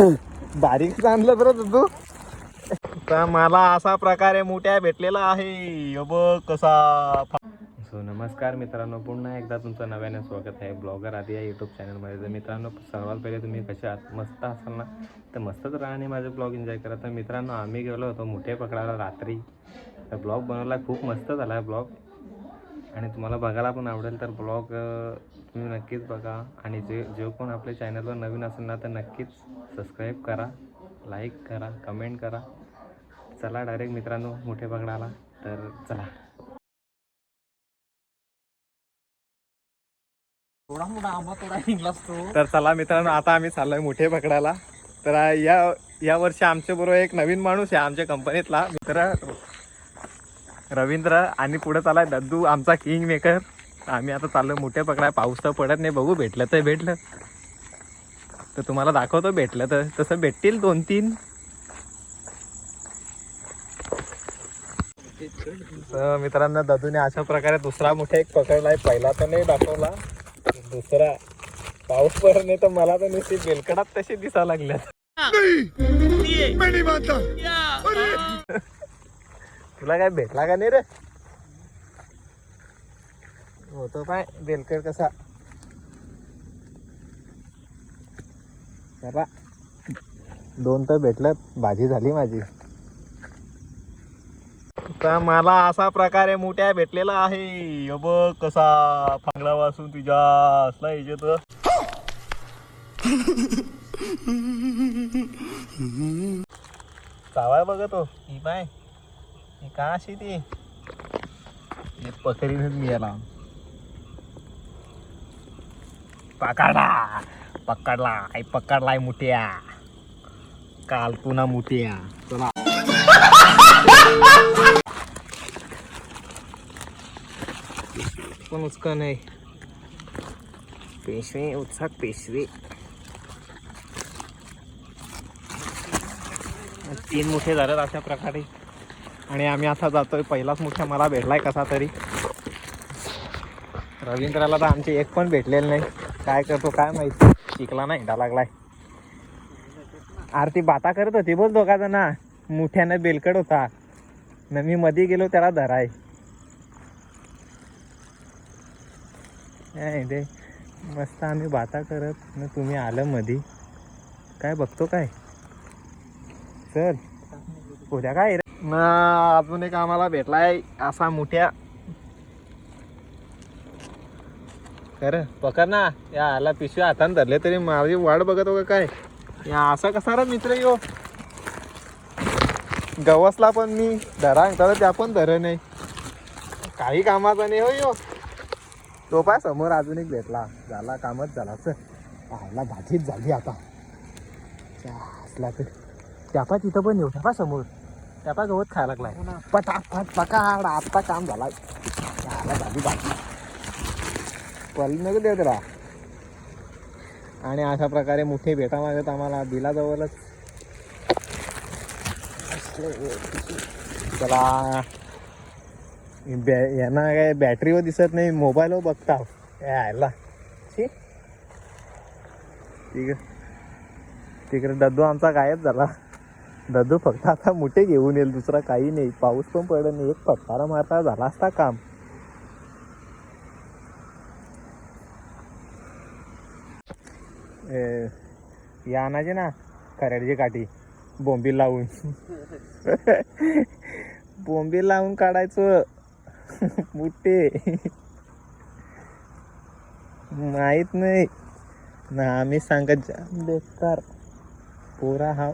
बारीक आणलं बरं तू. तर मला असा प्रकारे मोठ्या भेटलेला आहे. बघ कसा सो नमस्कार मित्रांनो पुन्हा एकदा तुमचं नव्याने स्वागत आहे. ब्लॉगर आधी या यूट्यूब चॅनलमध्ये तर मित्रांनो सर्वात पहिले तुम्ही कसे आहात? मस्त असाल ना? तर मस्तच राहा आणि माझं ब्लॉग एन्जॉय करा. तर मित्रांनो आम्ही गेलो होतो मोठे पकडायला रात्री. तर ब्लॉग बनवला खूप मस्त झाला आहे ब्लॉग. आणि तुम्हाला बघायला पण आवडेल तर ब्लॉग तुम्ही नक्कीच बघा. आणि जे जो कोण आपल्या चॅनलवर नवीन असेल ना तर नक्कीच सबस्क्राईब करा लाईक करा कमेंट करा. चला डायरेक्ट मित्रांनो मोठे पकडायला तर चला. थोडा मोठा आंबा थोडा निघलास तो. तर चला मित्रांनो आता आम्ही चाललोय मोठे पकडायला तर या या वर्षी आमच्या बरोबर एक नवीन माणूस आहे आमच्या कंपनीतला मित्र रवींद्र आणि पुढे चालाय दद्दू आमचा किंग मेकर आम्ही आता चाललोय मोठे पकडाय पाऊस तर पडत नाही. बघू भेटलं तर भेटलं. तर तुम्हाला दाखवतो भेटलं तर. तसं भेटतील दोन तीन. तर मित्रांनो ददूने अशा प्रकारे दुसरा मोठा एक पकडलाय. पहिला तर नाही दाखवला. दुसरा पाऊस पडत नाही तर मला तर नुसती बेलकडात तशी दिसा लागल्यात. तुला काय भेटला का नाही रे? होतो पाय बेलकर कसा? जरा दोन तर भेटलं भाजी झाली माझी. तर मला असा प्रकारे मोठ्या भेटलेला आहे. बघ कसा फांगडा वासून तुझ्या असला याच्यात चावाय बघतो ही पाय. काशी का अशी ती? हे पकडीनच मी याला पकडला पकडला. आई पकडलाय मुठ्या. काल पुन्हा मुठ्या. चला. पण उचका नाही? पेशवे उत्साह पेशवे. तीन मोठे झालेत अशा प्रकारे. आणि आम्ही आता जातोय पहिलाच मोठा मला भेटलाय कसा तरी. रवींद्राला तर आमचे एक पण भेटलेलं नाही. काय करतो काय माहिती? शिकला नाही हिंडा लागलाय. आरती बाता करत होती बोल दोघा ना मुठ्यानं बेलकड होता. न मी मध्ये गेलो त्याला धराय. काय ते मस्त आम्ही बाता करत. न तुम्ही आलं मधी. काय बघतो काय? चल. उद्या काय ना अजून एक आम्हाला भेटलाय असा मोठ्या. खरं पकड ना. या आला पिशवी हाताने धरले तरी माझी वाट बघत हो काय? या असा कसा रे मित्र यो? गवसला पण मी धरा तर त्या पण धर नाही. काही कामाचा नाही हो यो. तो पाय समोर अजून एक भेटला. झाला कामच झाला. चल पाहायला भाजीच झाली आता. असला तर. त्यापा तिथं पण येऊ. त्यापा समोर. त्यापा गवत खायला लागलाय. पटापट पकाड आता काम झाला झाली नको देऊ त्याला. आणि अशा प्रकारे मोठे भेटा मागत आम्हाला बिलाजवळच चला. बॅ यांना काय बॅटरीवर दिसत नाही मोबाईलवर बघता यायला ठीक तिकडे दद्दू आमचा गायब झाला. दादू फक्त आता मुठे घेऊन येईल दुसरा काही नाही. पाऊस पण पडला नाही. एक फटकारा मारता झाला असता काम. या अनाजे ना खऱ्याची काठी. बोंबील लावून. बोंबील लावून काढायचं. मुठे. माहीत नाही. ना आम्ही सांगत जा. बेकार. पोरा हा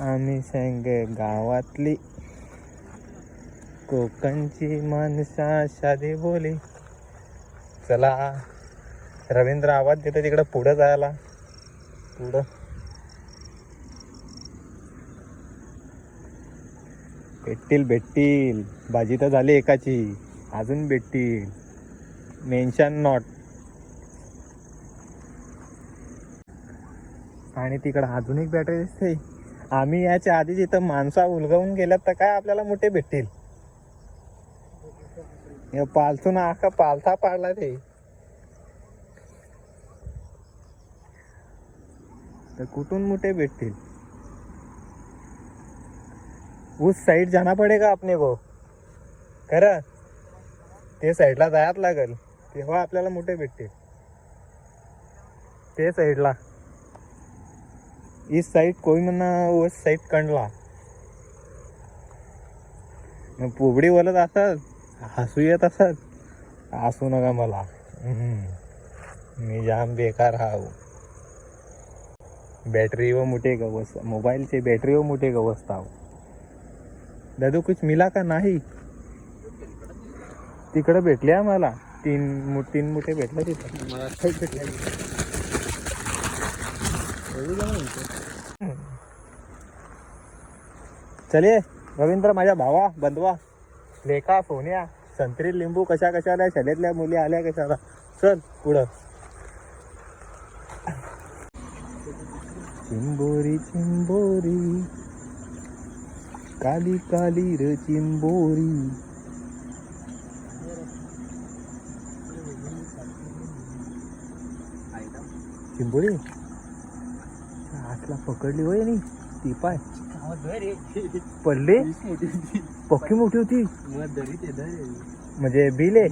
आम्ही सांग गावातली. कोकणची माणसा शादी बोली. चला. रवींद्र आवाज देतो तिकडं पुढं जायला. पुढं. भेटतील भेटतील. भाजी तर झाली एकाची. अजून भेटतील. Mention not. आणि तिकडं अजून एक बॅटरी दिसते आम्ही याच्या आधी जिथं माणसा उलगवून गेल्यात तर काय आपल्याला मोठे भेटतील? हे पालथून आखा पालथा पाडला ते. तर कुठून मोठे भेटतील? उस साइड जाना पडेगा आपने को? खरं? ते साईडला जायच लागेल. तेव्हा आपल्याला मोठे भेटतील. ते साईडला. इस साइड कोई म्हणा उस साइड कंडला मग पोबडी बोलत असत हसू येत असत हसू नका मला. मी जाम बेकार हाव बॅटरी हो. व मोठे गवस मोबाईलचे बॅटरी व मोठे गवस हाव दादू कुछ मिला का नाही? तिकडं भेटले मला तीन मु- तीन मुठे भेटले तिथं. मला काही चले रवींद्र माझ्या भावा बंधवा लेखा सोन्या संत्री लिंबू कशा कशाला शाळेतल्या मुली आल्या कशाला? चल पुढं. चिंबोरी चिंबोरी काली काली र चिंबोरी. चिंबोरी? आतला पकडली होय नी ती पाय. पडली? पक्की मोठी होती? म्हणजे बिल आहे?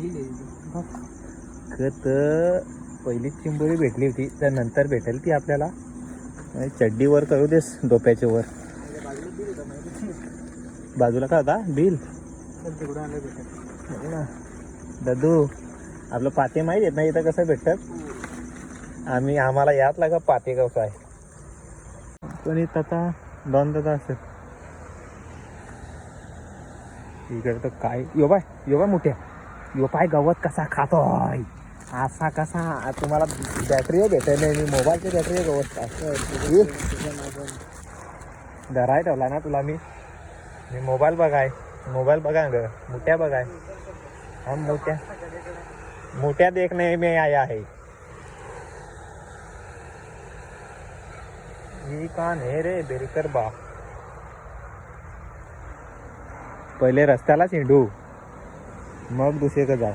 खत पहिलीच चिंबोरी भेटली होती तर नंतर भेटेल ती आपल्याला. चड्डीवर करू देस डोप्याच्या वर. बाजूला काय होता बिल हो. दादू आपलं पाते माहीत आहेत ना इथं कसं भेटतात? आम्ही आम्हाला यात लागा पाते कसं आहे. पण इथं आता दोन दादा असेल. इकडे तर काय? यो बाय यो बाय मोठ्या. यो पाय गवत कसा खातोय? असा कसा? तुम्हाला बॅटरी भेटेल नाही मी मोबाईलची बॅटरी गवत असं धराय ठेवला ना तुला मी. मी मोबाईल बघाय मोबाईल बघा ग. मोठ्या बघाय. हा मोठ्या. मोठ्या नाही मी आया है ये कान रे बेरकर बा. पहिले रस्त्यालाच हिंडू मग दुसरीकडे जाऊ.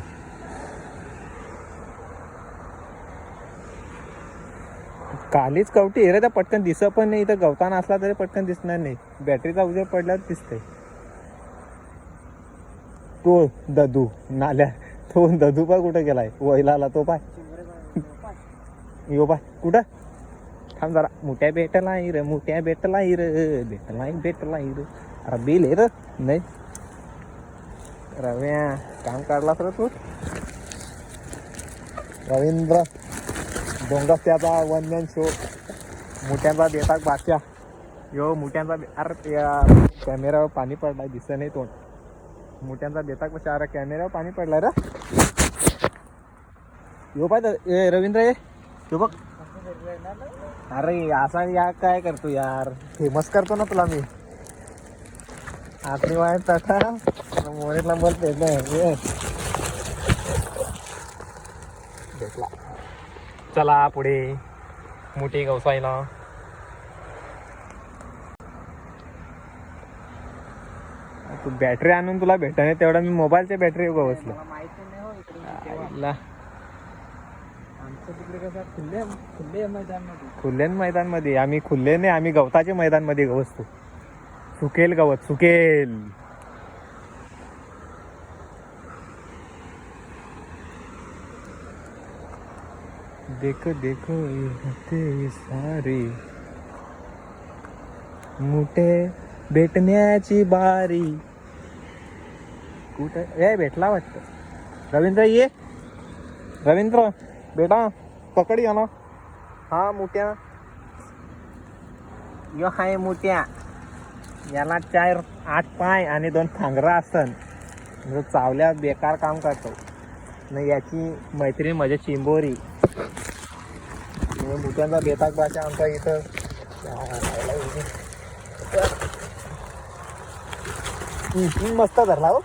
कालीच कवटी आहे रे त्या पटकन दिसत पण नाही इथं गवताना असला तरी पटकन दिसणार नाही. बॅटरीचा उजेड पडल्यावर दिसते तो ददू नाल्या तो ददू पाय कुठे गेलाय. वैला आला तो पाय. यो पाय. कुठं? थांब जरा. मोठ्या बेटला र मोठ्या बेटला र भेटला भेटला रे. अरे बिल आहे र. नाही. रव्या काम काढलास र तू? रवींद्र डोंगस्त्याचा वन मॅन शो. मोठ्यांचा बेताक बादशा यो मोठ्यांचा अरे त्या कॅमेऱ्यावर पाणी पडलाय दिसत नाही तोंड. मोठ्यांचा बेताक बसा अरे कॅमेऱ्यावर पाणी पडलाय र. यो पाय द- ए रवींद्र ये. यो बघ. अरे असा या काय करतो यार? फेमस करतो ना तुला मी. आपली वाय टाटा मोरेला नाही भेटला. चला पुढे. मोठी गवसाईला. तू बॅटरी आणून तुला भेटणे तेवढा मी मोबाईलच्या बॅटरी गवसलो माहिती मैदानमध्ये मैदानमध्ये. आम्ही खुल्ले नाही आम्ही गवताच्या मैदानमध्ये गवसतो सुकेल गवत सुकेल. देख देखो ये होते मुठे भेटण्याची बारी. कुठे? ए भेटला वाटतं. रवींद्र ये. रवींद्र बेटा. पकड या ना हा मोठ्या. यो हाय मोठ्या. याला चार आठ पाय आणि दोन फांगरा असतात म्हणजे चावल्या बेकार काम करतो. न याची मैत्रीण माझ्या चिंबोरी. म्हणजे मोठ्यांचा बेताक भाषा आमच्या इथं. मस्त धरला हो.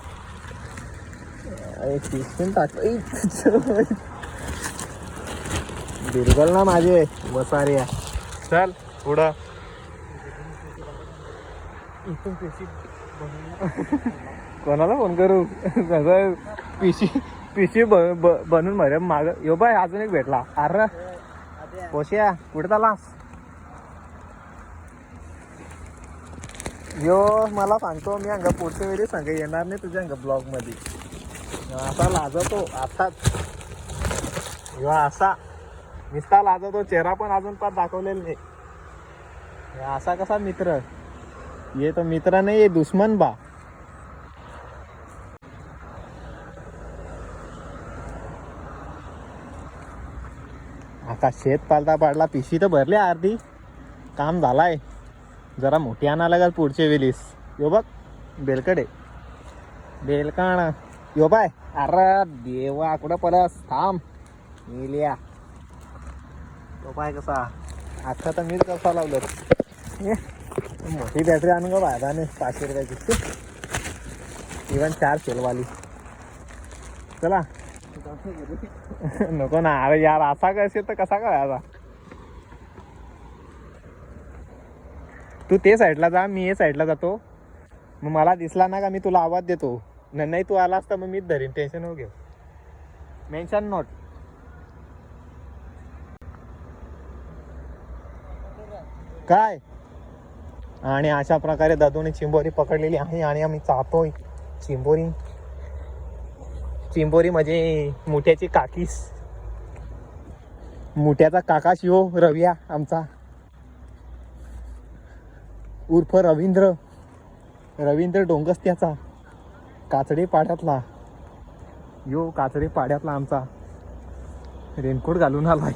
एक बिरगल ना माझे वसारे चल पुढं. कोणाला फोन करू? सगळं पिशी पिशी बनून मरे माग यो बाय अजून एक भेटला. अरे. पोशिया कुठे चालास यो मला सांगतो मी अंग पुढच्या वेळी सांग येणार नाही तुझ्या अंग ब्लॉगमध्ये असा लाजतो आताच. यो असा. निस्ता लाजा तो चेहरा पण अजून पण दाखवलेला नाही. असा कसा मित्र? ये तो मित्र नाही ये दुश्मन बा. आता शेत पालता पाडला पिशी तर भरली अर्धी. काम झालाय. जरा मोठी आणा लागल पुढचे वेलीस यो बघ बेलकडे बेलकाण. यो बाय. अरे देवा कुठं परस थांब. मेलिया तो पाय कसा? आता तर मीच कसा लावलं? मोठी बॅटरी आणून का फायदा पाचशे रुपयाची. इव्हन चार सेलवाली चला. नको ना अरे यार असा कसे तर कसा करायचा तू ते साईडला जा मी हे साईडला जातो. मग मला दिसला ना का मी तुला आवाज देतो. न- नाही तू आलास तर मग मीच धरीन. टेन्शन हो घेऊ. मेन्शन नोट काय? आणि अशा प्रकारे दादूने चिंबोरी पकडलेली आहे आणि आम्ही चाहतोय चिंबोरी. चिंबोरी म्हणजे मुठ्याची काकीस. मुठ्याचा काका शिव रविया आमचा. उर्फ रवींद्र. रवींद्र डोंगस्त्याचा. काचडे पाड्यातला यो काचडे पाड्यातला आमचा. रेनकोट घालून आलाय.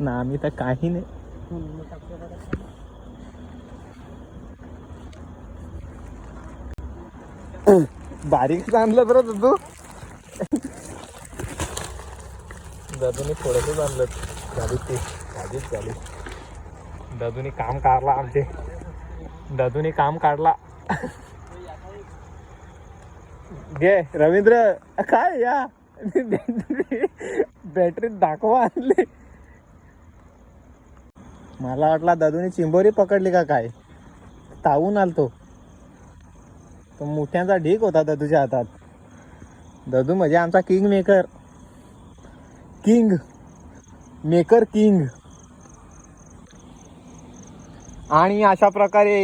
ना आम्ही तर काही नाही. बारीक आणलं बरं तू दादूने थोडंसंच आणलं झाली ते झालीच झाली. दादूने काम काढला आमचे. दादूने काम काढला. घे रवींद्र काय या? बॅटरीत दाखवा आणले. मला वाटला दादूने चिंबोरी पकडली का काय? तावून आलतो. तो मोठ्यांचा ढीक होता दादूच्या हातात. दादू म्हणजे आमचा king maker king maker king आणि अशा प्रकारे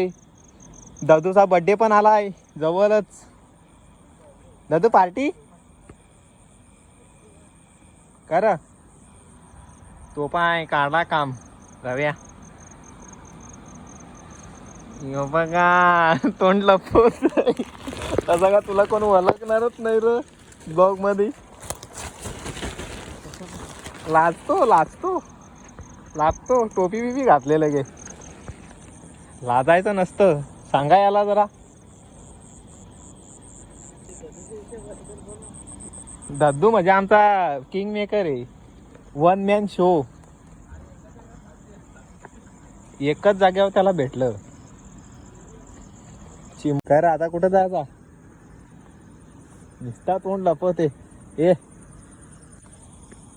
दादूचा बड्डे पण आलाय. जवळच. दादू पार्टी कर. तो पाय काढला काम. रव्या. यो बघा तोंड लपवत तसा का तुला कोण ओळखणारच नाही र ब्लॉगमध्ये लाजतो लाजतो. लाजतो. टोपी बिपी घातले लगे लाजायचं नसतं. सांगा याला जरा. दद्दू म्हणजे आमचा किंग मेकर आहे. वन मॅन शो एकच जागेवर त्याला भेटलं. चिमकर आता कुठं जायचा? नुसता तोंड लपवते. ए.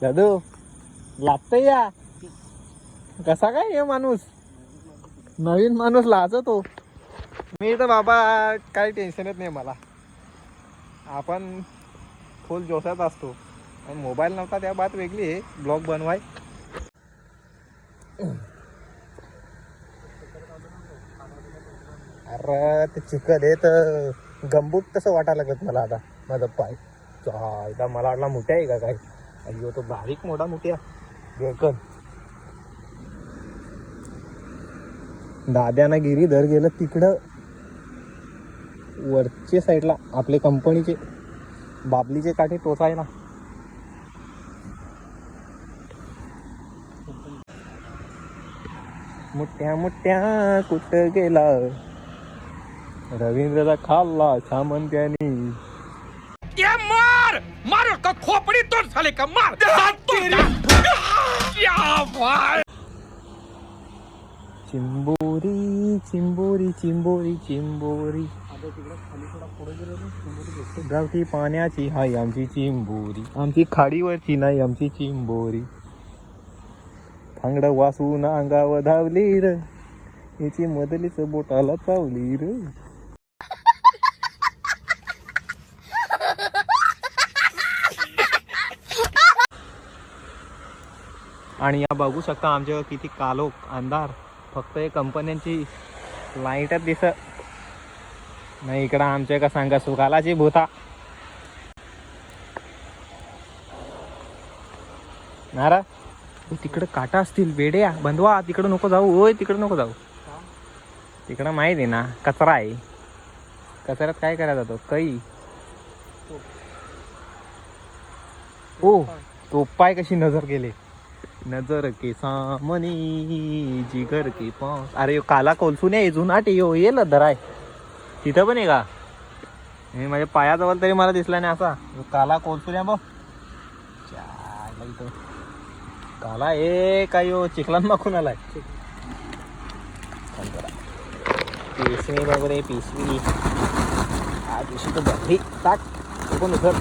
दादू लागतं या. कसा काय हे माणूस? नवीन माणूस लाजतो. मी तर बाबा काही टेन्शनच नाही मला. आपण फुल जोशात असतो. आणि मोबाईल नव्हता त्या बात वेगळी आहे. ब्लॉग बनवाय. अरे ते चिखल आहे तर गंबूट तसं वाटायला लागत मला आता. माझा पाय. एकदा मला वाटला मोठ्या आहे का काय? अयो तो बारीक मोठा मोठ्या. बेकन. दाद्यानं गिरीधर गेलं तिकडं. वरच्या साईडला आपले कंपनीचे बाबलीचे काठे टोचायला मोठ्या मोठ्या कुठं गेला? रवींद्रचा खाल्ला सामंत्यानी ये मार! मार का खोपड़ी तोड़ साले का? मार! चिंबोरी चिंबोरी चिंबोरी चिंबोरी. गावठी पाण्याची हाय आमची चिंबोरी. आमची खाडीवरची नाही आमची चिंबोरी. थांगड वासून अंगावर धावली र. याची मदलीच बोटाला चावली र. आणि या बघू शकता आमच्या किती कालोख अंधार. फक्त हे कंपन्यांची लाईटच दिसत नाही इकडं आमच्या का सांगा सुकालाची भूता. नारा तिकडं काटा असतील बेड्या बंधवा तिकडं नको जाऊ. होय तिकडं नको जाऊ. तिकडं माहिती आहे ना कचरा आहे. कचऱ्यात काय करायला जातो? काही ओ तो पाय कशी नजर गेले नजर के सामने जिगर के पास। अरे काला कोलसून आहे जुनाट यो ये धराय तिथं पण आहे का? हे माझ्या पायाजवळ तरी मला दिसला नाही असा. काला कोलसून आहे बघ. इथं. काला ए काय यो? चिखलान माखून आलाय. पिशवी बघ रे पिशवी. हा पिशवी तर बघली टाक. कोण पण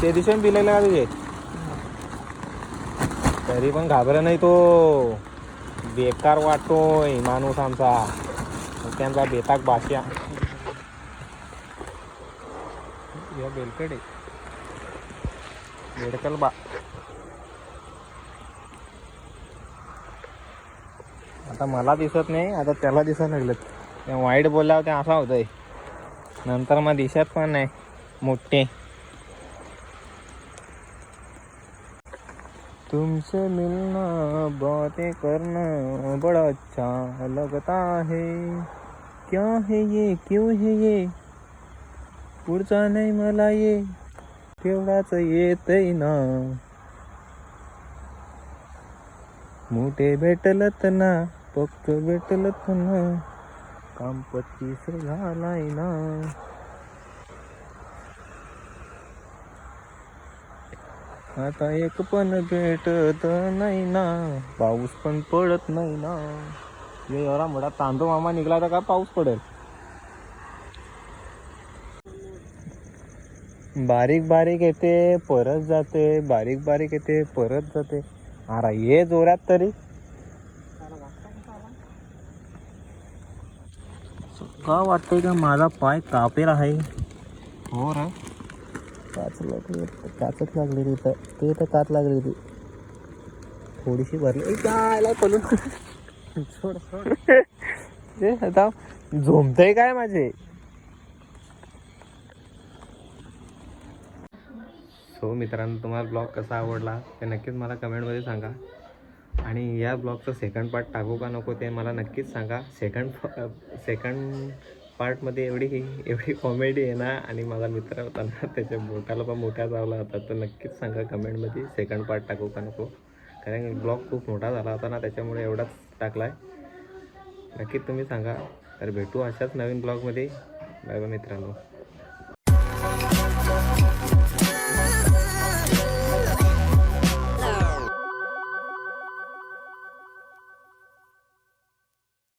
ते दिशेने पिलेला का तुझे तरी पण घाबरा नाही तो. बेकार वाटतोय माणूस आमचा. त्यांचा बेताक भाषा. या बेलकडे. बेडकल बा. आता मला दिसत नाही आता त्याला दिसत लागलं त्या वाईट बोलल्यावर ते असा होतंय. नंतर मग दिसत पण नाही. मोठे. तुमसे मिलना बातें करना बड़ा अच्छा लगता है। क्या है ये क्यों है ये? पुढचा नाही मला ये तेवढाच येतय ना मोठे भेटलत ना फक्त भेटलत ना काम पच्चीस झालाय ना आता एक पण भेटत नाही ना. पाऊस पण पडत नाही ना. ये एवढा मोठा तांदूळ मामा निघला तर का पाऊस पडेल? बारीक बारीक येते परत जाते. बारीक बारीक येते परत जाते. अरे ये जोरात तरी. का वाटतंय का माझा पाय कापेल आहे? हो रा. काच लागली काचच लागली रे इथं ते तर काच लागली होती. थोडीशी भरली. जायला पलून. सोड सोड. आता झोमतय काय माझे? सो मित्रांनो तुम्हाला ब्लॉग कसा आवडला ते नक्कीच मला कमेंटमध्ये सांगा. आणि या ब्लॉगचं सेकंड पार्ट टाकू का नको ते मला नक्कीच सांगा. सेकंड सेकंड पार्टमध्ये एवढी एवढी कॉमेडी आहे ना आणि माझा मित्र होता ना त्याच्या बोटाला पण मोठ्या चावला होता. तर नक्कीच सांगा कमेंटमध्ये सेकंड पार्ट टाकू का नको? कारण ब्लॉग खूप मोठा झाला होता ना त्याच्यामुळे एवढाच टाकला आहे नक्कीच तुम्ही सांगा. तर भेटू अशाच नवीन ब्लॉगमध्ये बाय बाय मित्रांनो.